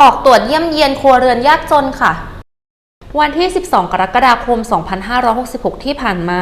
ออกตรวจเยี่ยมเยียนครัวเรือนยากจนค่ะ วันที่ 12 กรกฎาคม 2566 ที่ผ่านมา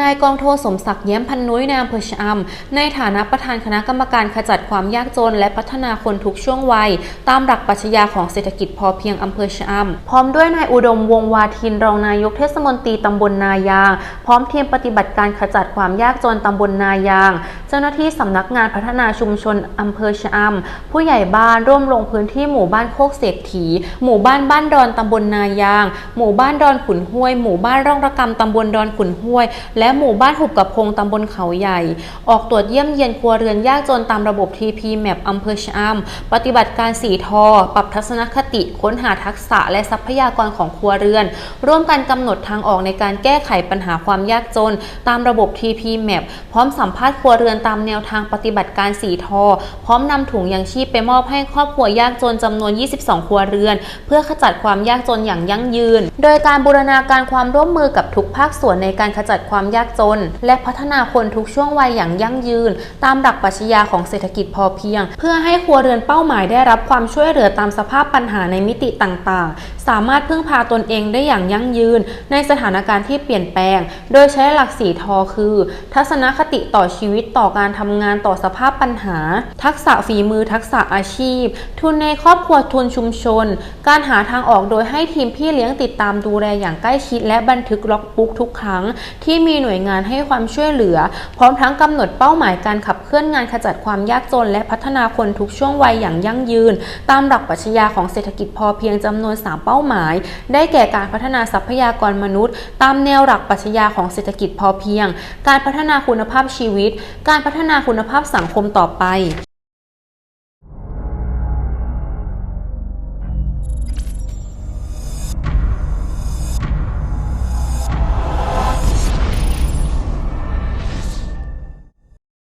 นายกองโทสมศักดิ์เย้มพันนุ้ยนอำเภอชะอำในฐานะประธานคณะกรรมการขจัดความยากจน และพัฒนาคนทุกช่วงวัย ตามหลักปรัชญาของเศรษฐกิจพอเพียงอำเภอชะอำพร้อมด้วยนายอุดมวงวาทินรองนายกเทศมนตรีตำบลนายาง พร้อมทีมปฏิบัติการขจัดความยากจนตำบลนายาง เจ้าหน้าที่สำนักงานพัฒนาชุมชนอำเภอชะอำผู้ใหญ่บ้านร่วมลงพื้นที่หมู่บ้านโคกเศรษฐีหมู่บ้านบ้านดอนตำบลนายางหมู่บ้านดอนขุนห้วย หมู่บ้านร่องระกำตำบลดอนขุนห้วย และหมู่บ้านหุบกระพงตำบลเขาใหญ่ ออกตรวจเยี่ยมเยียนครัวเรือนยากจนตามระบบ TP Map อำเภอชะอำปฏิบัติการสีทอ ปรับทัศนคติค้นหาทักษะและทรัพยากรของครัวเรือน ร่วมกันกำหนดทางออกในการแก้ไขปัญหาความยากจน ตามระบบ TP Map พร้อมสัมภาษณ์ครัวเรือนตามแนวทางปฏิบัติการสีทอ พร้อมนำถุงยางชีพไปมอบให้ครอบครัวยากจนจำนวน 22 ครัวเรือน เพื่อขจัดความยากจนอย่างยั่งยืนโดยการบูรณาการความร่วมมือกับทุกภาคส่วนในการขจัดความยากจน และพัฒนาคนทุกช่วงวัยอย่างยั่งยืน ตามหลักปรัชญาของเศรษฐกิจพอเพียง เพื่อให้ครัวเรือนเป้าหมายได้รับความช่วยเหลือตามสภาพปัญหาในมิติต่างๆ สามารถพึ่งพาตนเองได้อย่างยั่งยืน ในสถานการณ์ที่เปลี่ยนแปลง โดยใช้หลักสีทอคือ ทัศนคติต่อชีวิตต่อการทำงานต่อสภาพปัญหา ทักษะฝีมือทักษะอาชีพ ทุนในครอบครัวทุนชุมชน การหาทางออกโดยให้ทีมพี่เลี้ยงติดตามดูแลอย่างใกล้ชิด และบันทึกล็อกบุ๊กทุกครั้ง ที่มีหน่วยงานให้ความช่วยเหลือ พร้อมทั้งกำหนดเป้าหมายการขับเคลื่อนงานขจัดความยากจน และพัฒนาคนทุกช่วงวัยอย่างยั่งยืน ตามหลักปรัชญาของเศรษฐกิจพอเพียงจำนวน 3 เป้าหมาย ได้แก่การพัฒนาทรัพยากรมนุษย์ ตามแนวหลักปรัชญาของเศรษฐกิจพอเพียง การพัฒนาคุณภาพชีวิต การพัฒนาคุณภาพสังคมต่อไป